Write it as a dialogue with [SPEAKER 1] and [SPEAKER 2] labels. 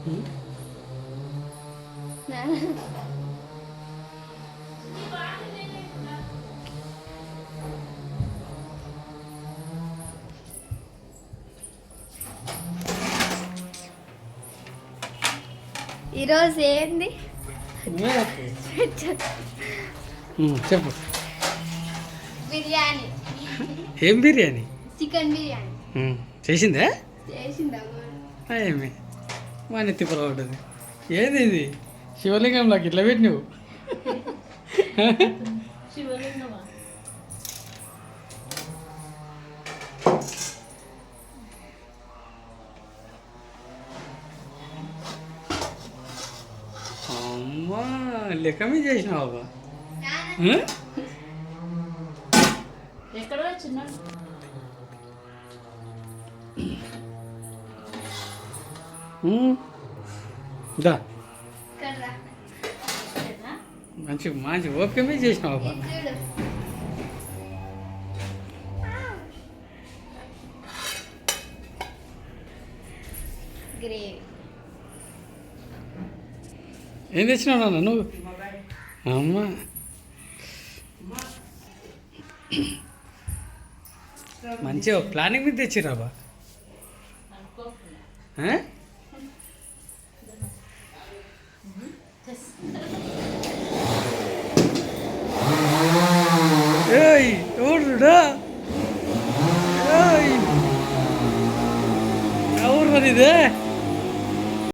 [SPEAKER 1] ఈరోజు ఏంది?
[SPEAKER 2] చెప్పు.
[SPEAKER 1] బిర్యానీ.
[SPEAKER 2] ఏం బిర్యానీ?
[SPEAKER 1] చికెన్ బిర్యానీ.
[SPEAKER 2] చేసిందా?
[SPEAKER 1] చేసిందమ్మా
[SPEAKER 2] ఏమి? మా నెత్తి పొల ఉంటుంది ఏది ఇది? శివలింగంలోకి ఇట్లా పెట్టి నువ్వు అమ్మా లెక్క మీద చేసినావు బాబా?
[SPEAKER 3] ఎక్కడ చిన్న
[SPEAKER 2] దా. మంచి మంచి ఓకే మీద చేసినావు బాబా ఏం తెచ్చినావు నాన్న నువ్వు? అమ్మా. మంచిగా ప్లానింగ్ మీద ಏಯ್ ನೋಡ್ರಿಡ
[SPEAKER 3] ಏಯ್.
[SPEAKER 2] ಅವ್ರು ಬಂದಿದೆ